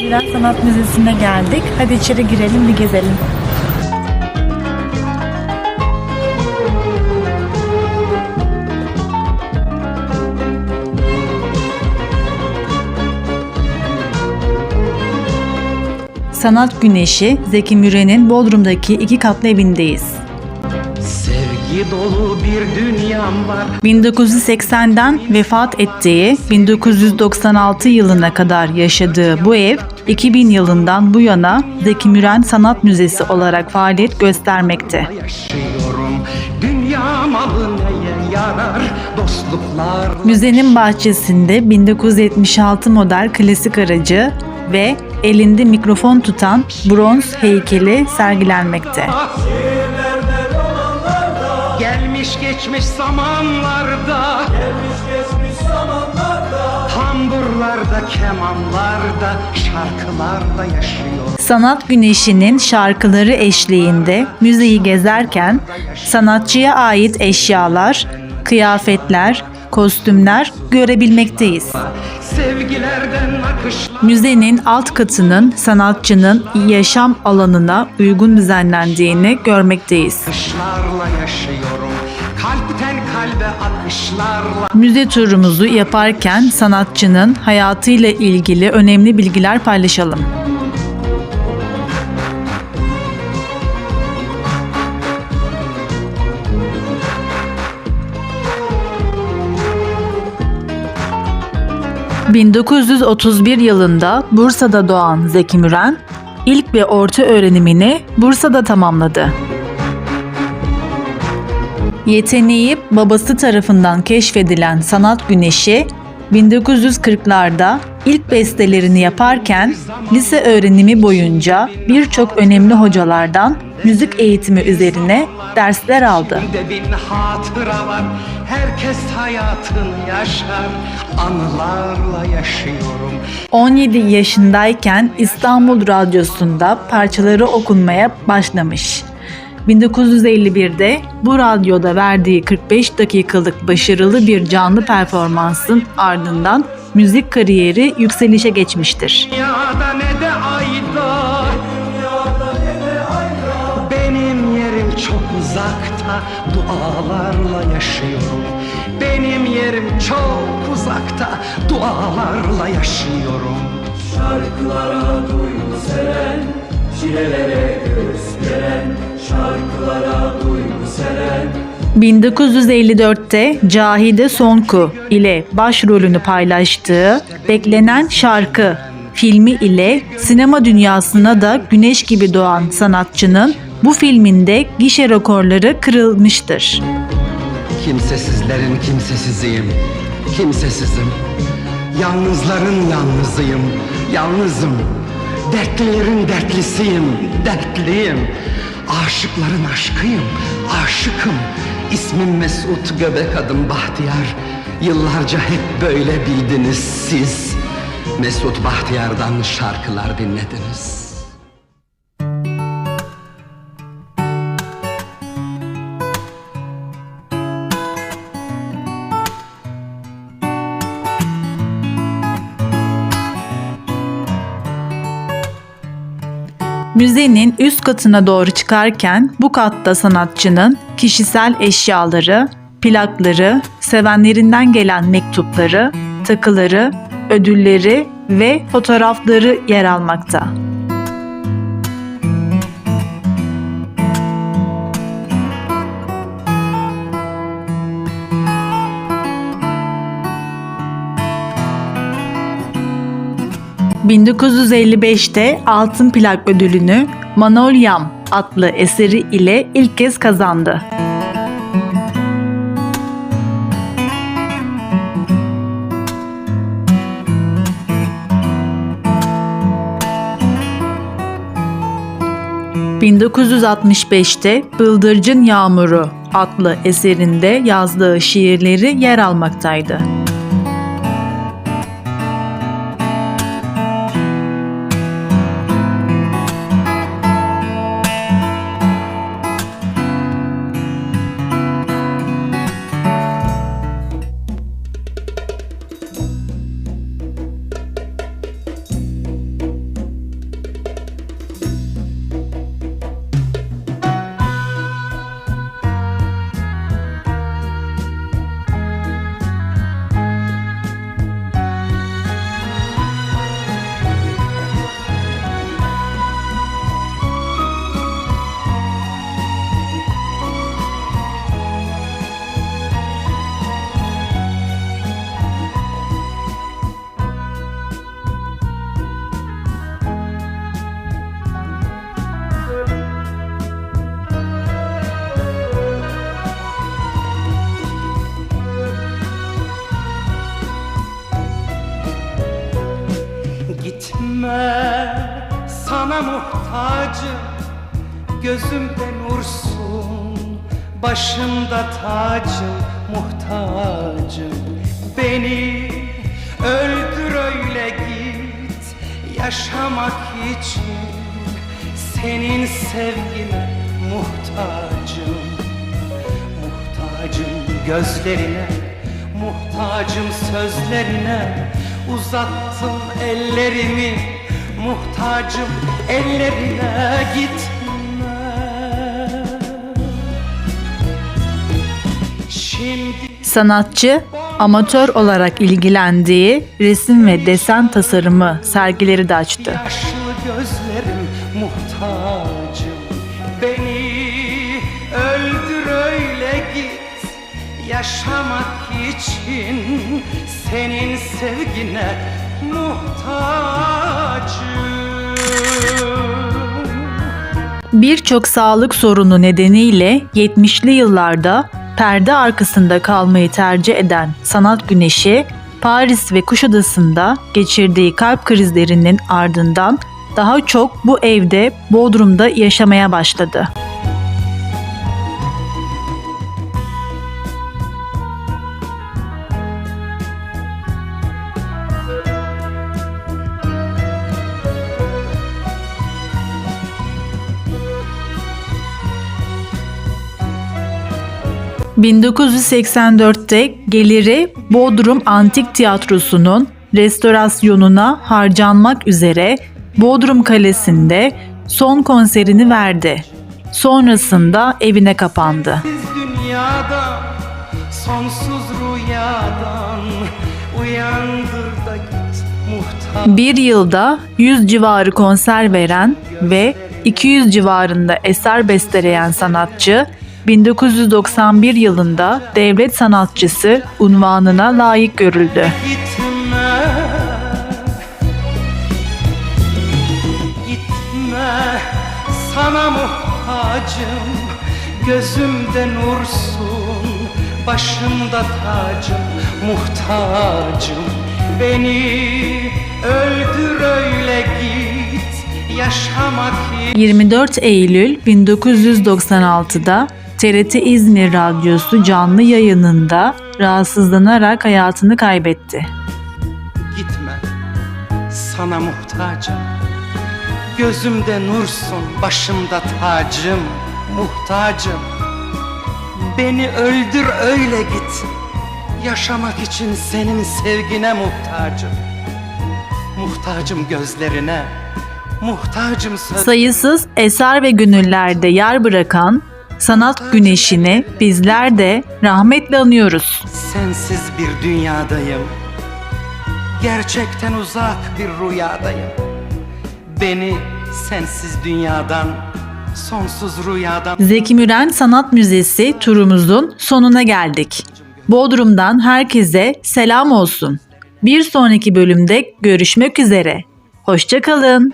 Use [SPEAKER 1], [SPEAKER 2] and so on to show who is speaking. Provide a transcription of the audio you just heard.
[SPEAKER 1] Gülen Sanat Müzesi'ne geldik. Hadi içeri girelim bir gezelim. Sanat Güneşi Zeki Müren'in Bodrum'daki iki katlı evindeyiz.
[SPEAKER 2] Sevgi dolu bir dünyam var
[SPEAKER 1] 1980'den vefat ettiği 1996 yılına kadar yaşadığı bu ev 2000 yılından bu yana Zeki Müren Sanat Müzesi olarak faaliyet göstermekte.
[SPEAKER 2] yaşıyorum Dünya malı neye yarar Dostluklar
[SPEAKER 1] Müzenin bahçesinde 1976 model klasik aracı ve elinde mikrofon tutan bronz heykeli sergilenmekte.
[SPEAKER 2] Gelmiş geçmiş zamanlarda Gelmiş geçmiş zamanlarda Tamburlarda, kemanlarda, şarkılarda yaşıyor
[SPEAKER 1] Sanat Güneşi'nin şarkıları eşliğinde müzeyi gezerken sanatçıya ait eşyalar, kıyafetler, kostümler görebilmekteyiz. Müzenin alt katının sanatçının yaşam alanına uygun düzenlendiğini görmekteyiz.
[SPEAKER 2] Akışlarla yaşıyorum
[SPEAKER 1] Müze turumuzu yaparken sanatçının hayatıyla ilgili önemli bilgiler paylaşalım. ...1931 yılında Bursa'da doğan Zeki Müren... ...ilk ve orta öğrenimini Bursa'da tamamladı. Yeteneği babası tarafından keşfedilen sanat güneşi 1940'larda ilk bestelerini yaparken lise öğrenimi boyunca birçok önemli hocalardan müzik eğitimi üzerine dersler aldı.
[SPEAKER 2] Herkes hayatını yaşar Anılarla yaşıyorum
[SPEAKER 1] 17 yaşındayken İstanbul Radyosu'nda parçaları okunmaya başlamış. 1951'de bu radyoda verdiği 45 dakikalık başarılı bir canlı performansın ardından müzik kariyeri yükselişe geçmiştir.
[SPEAKER 2] Dünyada ne de ayda Benim yerim çok uzakta Dualarla yaşıyorum. Benim yerim çok uzakta Dualarla yaşıyorum.
[SPEAKER 3] Şarkılara duygu seren, çilelere göğüs geren, şarkılara duygu seren,
[SPEAKER 1] 1954'te Cahide Sonku ile başrolünü paylaştığı Beklenen Şarkı filmi ile sinema dünyasına da güneş gibi doğan sanatçının bu filminde gişe rekorları kırılmıştır.
[SPEAKER 2] Kimsesizlerin kimsesiziyim Kimsesizim. Yalnızların yalnızıyım Yalnızım Dertlilerin dertlisiyim Dertliyim. Aşıkların aşkıyım Aşıkım. İsmim Mesut Göbek adım Bahtiyar. Yıllarca hep böyle bildiniz siz. Mesut Bahtiyar'dan şarkılar dinlediniz
[SPEAKER 1] Müzenin üst katına doğru çıkarken bu katta sanatçının kişisel eşyaları, plakları, sevenlerinden gelen mektupları, takıları, ödülleri ve fotoğrafları yer almakta. ...1955'te Altın Plak ödülünü Manolyam adlı eseri ile ilk kez kazandı. ...1965'te Bıldırcın Yağmuru adlı eserinde yazdığı şiirleri yer almaktaydı.
[SPEAKER 2] Gitme sana muhtacım Gözümde nursun Başımda tacım muhtacım. Beni öldür öyle git Yaşamak için Senin sevgine muhtacım. Muhtacım gözlerine Muhtacım sözlerine Uzattım ellerimi Muhtacım ellerine gitme Şimdi
[SPEAKER 1] Sanatçı, amatör olarak ilgilendiği resim ve desen tasarımı sergileri de açtı.
[SPEAKER 2] yaşlı gözlerim Yaşamak için senin sevgine muhtacım
[SPEAKER 1] Birçok sağlık sorunu nedeniyle 70'li yıllarda perde arkasında kalmayı tercih eden sanat güneşi, Paris ve Kuşadası'nda geçirdiği kalp krizlerinin ardından daha çok bu evde Bodrum'da yaşamaya başladı. ...1984'te geliri Bodrum Antik Tiyatrosu'nun restorasyonuna harcanmak üzere Bodrum Kalesi'nde son konserini verdi. Sonrasında evine kapandı.
[SPEAKER 2] Biz dünyadan Sonsuz rüyadan Uyandır da git
[SPEAKER 1] Bir yılda 100 civarı konser veren ve 200 civarında eser besteleyen sanatçı 1991 yılında devlet sanatçısı unvanına layık görüldü.
[SPEAKER 2] Sana muhtacım Gözümde nursun Başımda tacım Muhtacım. Beni öldür öyle git Yaşamak
[SPEAKER 1] 24 Eylül 1996'da TRT İzmir Radyosu canlı yayınında rahatsızlanarak hayatını kaybetti.
[SPEAKER 2] Gitme Sana muhtacım. Gözümde nursun Başımda tacım. Muhtacım Beni öldür öyle git. Yaşamak için senin sevgine muhtacım. Muhtacım gözlerine Muhtacım söz
[SPEAKER 1] Sayısız eser ve gönüllerde yer bırakan sanat güneşini bizler de rahmetle anıyoruz.
[SPEAKER 2] Sensiz bir dünyadayım Gerçekten uzak bir rüyadayım Beni sensiz dünyadan Sonsuz rüyadan
[SPEAKER 1] Zeki Müren Sanat Müzesi turumuzun sonuna geldik. Bodrum'dan herkese selam olsun. Bir sonraki bölümde görüşmek üzere. Hoşçakalın.